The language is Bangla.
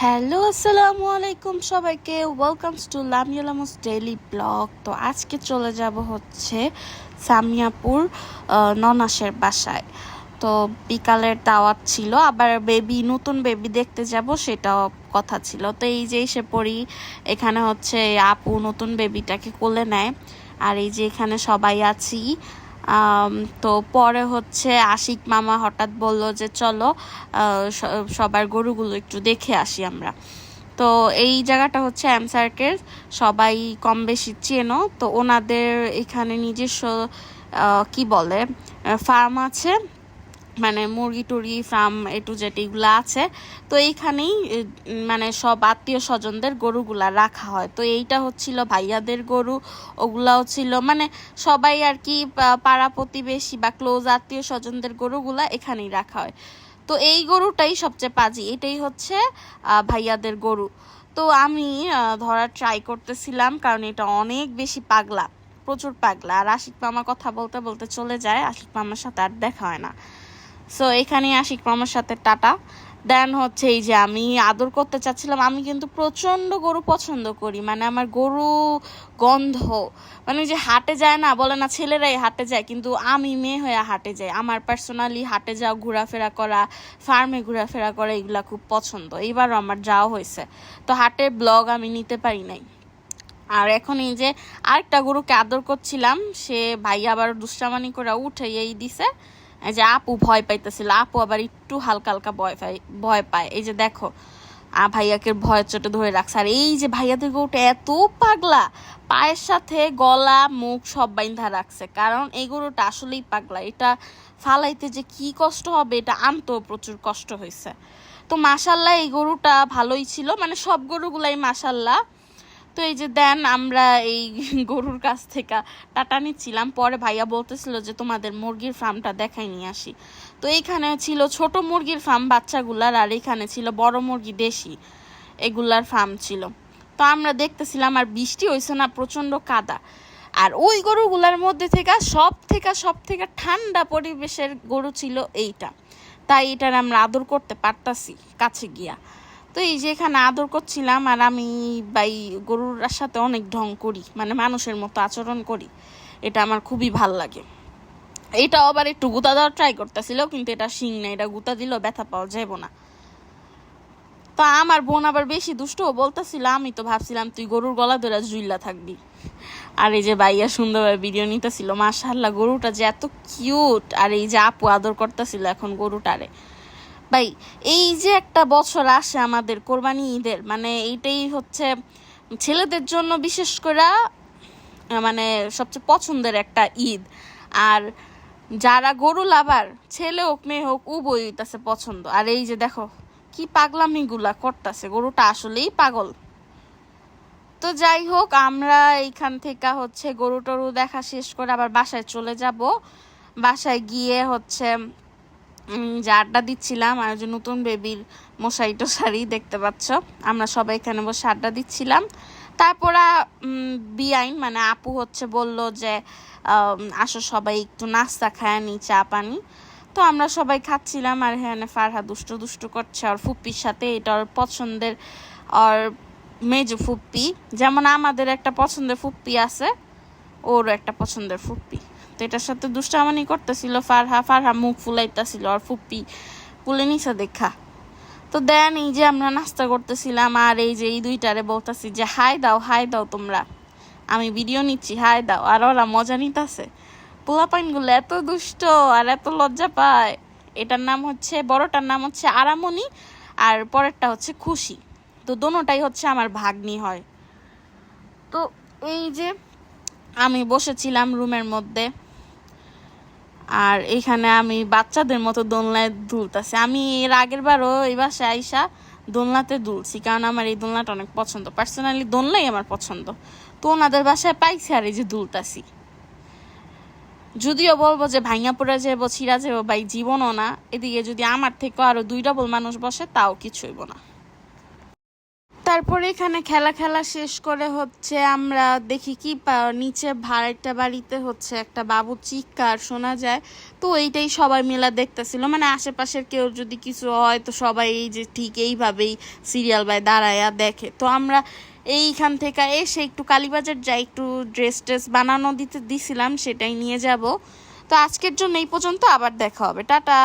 হ্যালো, আসসালামু আলাইকুম সবাইকে। Welcomes to Lamialams daily blog তো আজকে চলে যাব হচ্ছে সামিয়াপুর ননাসের বাসায়। তো বিকালের দাওয়াত ছিল, আবার বেবি নতুন বেবি দেখতে যাব সেটাও কথা ছিল। তো এই যে এসে পড়ি, এখানে হচ্ছে আপু নতুন বেবিটাকে কোলে নেয়। আর এই যে এখানে সবাই আছি তো পরে হচ্ছে আশিক মামা হঠাৎ বলল যে চলো সবার গরুগুলো একটু দেখে আসি আমরা। তো এই জায়গাটা হচ্ছে অ্যামসার্কের সবাই কম বেশি চেনো। তো ওনাদের এখানে নিজস্ব কি বলে ফার্ম আছে। মানে মুরগি, টুরগি, ফার্ম, এ টু জেড এগুলো আছে। তো এইখানেই মানে সব আত্মীয় স্বজনদের গরুগুলা রাখা হয়। তো এইটা হচ্ছিল ভাইয়াদের গরু, ওগুলাও ছিল। মানে সবাই আর কি পাড়া প্রতিবেশী বা ক্লোজ আত্মীয় স্বজনদের গরুগুলা এখানেই রাখা হয়। তো এই গরুটাই সবচেয়ে পাজি, এটাই হচ্ছে ভাইয়াদের গরু। তো আমি ধরার ট্রাই করতেছিলাম, কারণ এটা অনেক বেশি পাগলা, প্রচুর পাগলা। আর আশিক মামা কথা বলতে বলতে চলে যায়, আশিক মামার সাথে আর দেখা হয় না। সো এখানে আশিক মামার সাথে, টাটা। দেন হচ্ছে এই যে আমি আদর করতে চাচ্ছিলাম, আমি কিন্তু প্রচণ্ড গরু পছন্দ করি মানে আমার গরু গন্ধ মানে যে হাটে যায় না, বলে না ছেলেরাই হাটে যায়, কিন্তু আমি মেয়ে হয়ে হাটে যাই। আমার পার্সোনালি হাটে যাওয়া, ঘোরাফেরা করা ফার্মে ঘোরাফেরা করা, এগুলা খুব পছন্দ। এইবারও আমার যাওয়া হয়েছে। তো হাটের ব্লগ আমি নিতে পারি নাই। আর এখন এই যে আরেকটা গরুকে আদর করছিলাম, সে ভাই আবার দুষ্টামানি করে উঠে এই দিছে। যে আপু ভয় পাইতেছিল, আপু আবার একটু হালকা হালকা ভয় পাই, ভয় পায়। এই যে দেখো, আ ভাইয়াকে ভয় চোটে ধরে রাখছে। আর এই যে ভাইয়া ভাইয়াদের গরুটা এত পাগলা, পায়ের সাথে গলা, মুখ সব বাইন্ধা রাখছে। কারণ এই গরুটা আসলেই পাগলা। এটা ফালাইতে যে কি কষ্ট হবে, এটা আনতেও প্রচুর কষ্ট হয়েছে তো মাসাল্লাহ এই গরুটা ভালোই ছিল। মানে সব গরুগুলাই মাসাল্লাহ তো এই যে দেন আমরা এই গরুর কাছ থেকে টাটা নিচ্ছিলাম। পরে ভাইয়া বলতেছিল যে তোমাদের মুরগির ফার্মটা দেখাই নিয়ে আসি। তো এইখানে ছিল ছোট মুরগির ফার্ম বাচ্চাগুলার, আর এখানে ছিল বড় মুরগি দেশি এগুলার ফার্ম ছিল। তো আমরা দেখতেছিলাম আর বৃষ্টি হয়েছে না, প্রচণ্ড কাদা। আর ওই গরুগুলার মধ্যে থেকে সব থেকে সব থেকে ঠান্ডা পরিবেশের গরু ছিল এইটা। তাই এটার আমরা আদর করতে পারতাছি কাছে গিয়া। তো এই যে এখানে আদর করছিলাম আর আমি বাই গরুর সাথে অনেক ঢং করি মানে মানুষের মতো আচরণ করি, এটা আমার খুবই ভালো লাগে। এটা আবার একটু গুতা দেওয়ার ট্রাই করতেছিল, কিন্তু এটা শিং না, এটা গুতা দিলেও ব্যথা পাওয়া যাব না। তো আমার বোন আবার বেশি দুষ্ট বলতেছিল, আমি তো ভাবছিলাম তুই গরুর গলা ধরে জুইল্লা থাকবি। আর এই যে বাইয়া সুন্দরভাবে ভিডিও নিতেছিল মাশাল্লাহ গরুটা যে এত কিউট আর এই যে আপু আদর করতেছিল এখন গরুটারে। ভাই, এই যে একটা বছর আসে আমাদের কোরবানি ঈদের মানে এইটাই হচ্ছে ছেলেদের জন্য বিশেষ করে মানে সবচেয়ে পছন্দের একটা ঈদ। আর যারা গরু লাভার, ছেলে হোক, মেয়ে হোক, উভয়ই তাছে পছন্দ। আর এই যে দেখো, কি পাগলামিগুলা করতেছে, গরুটা আসলেই পাগল। তো যাই হোক, আমরা এইখান থেকে হচ্ছে গরু টরু দেখা শেষ করে আবার বাসায় চলে যাব। বাসায় গিয়ে হচ্ছে যে আড্ডা দিচ্ছিলাম আর যে নতুন বেবির মশাই টশারি দেখতে পাচ্ছ। আমরা সবাই এখানে বসে আড্ডা দিচ্ছিলাম। তারপর বিআইন মানে আপু হচ্ছে বলল যে আসো সবাই একটু নাস্তা খায় নি, চা পানি। তো আমরা সবাই খাচ্ছিলাম আর হ্যাঁ ফারহা দুষ্টু দুষ্টু করছে আর ফুপ্পির সাথে। এটা ওর পছন্দের আর মেজু ফুপ্পি। যেমন আমাদের একটা পছন্দের ফুপ্পি আছে, ওরও একটা পছন্দের ফুপ্পি। তো এটার সাথে দুষ্টামানি করতেছিল, ফারহা ফারহা মুখ ফুলাইতেছিল আর ফুপ্পি ফুলে নিছে দেখা। তো দেন এই যে আমরা নাস্তা করতেছিলাম আর এই যে এই দুইটারে বলতেছি যে, হাই দাও হাই দাও তোমরা। আমি ভিডিও নিচ্ছি, হাই দাও। আর ওরা মজা নিতেছে। পোলাপাইনগুলো এত দুষ্ট আর এত লজ্জা পায়। এটার নাম হচ্ছে, বড়টার নাম হচ্ছে আরামনি আর পরেরটা হচ্ছে খুশি। তো দোনোটাই হচ্ছে আমার ভাগ্নি হয়। তো এই যে আমি বসেছিলাম রুমের মধ্যে। আর এখানে আমি বাচ্চাদের মতো দোলনায় দুলতেছি। আমি এর আগের বারও এই বাসায় আইসা দোলনাতে দুলছি, কারণ আমার এই দোলনাটা অনেক পছন্দ। পার্সোনালি দোলনাই আমার পছন্দ। তো ওনাদের বাসায় পাইছি আর এই যে দুলতাছি। যদিও বলব যে ভাইয়া পড়ে যাব ছিঁড়া যাব ভাই জীবনও না। এদিকে যদি আমার থেকে আরও দুই ডবল মানুষ বসে, তাও কিছুইব না। তারপরে এখানে খেলা খেলা শেষ করে হচ্ছে আমরা দেখি কি নিচে ভাড়াটা বাড়িতে হচ্ছে একটা বাবু চিৎকার শোনা যায়। তো এইটাই সবাই মিলে দেখতেছিল। মানে আশেপাশের কেউ যদি কিছু হয় তো সবাই এই যে ঠিক এইভাবেই সিরিয়াল বাই দাঁড়ায়া দেখে। তো আমরা এইখান থেকে এসে একটু কালীবাজার যাই, একটু ড্রেস ট্রেস বানানো দিতে দিছিলাম, সেটাই নিয়ে যাব। তো আজকের জন্য এই পর্যন্ত, আবার দেখা হবে। টাটা!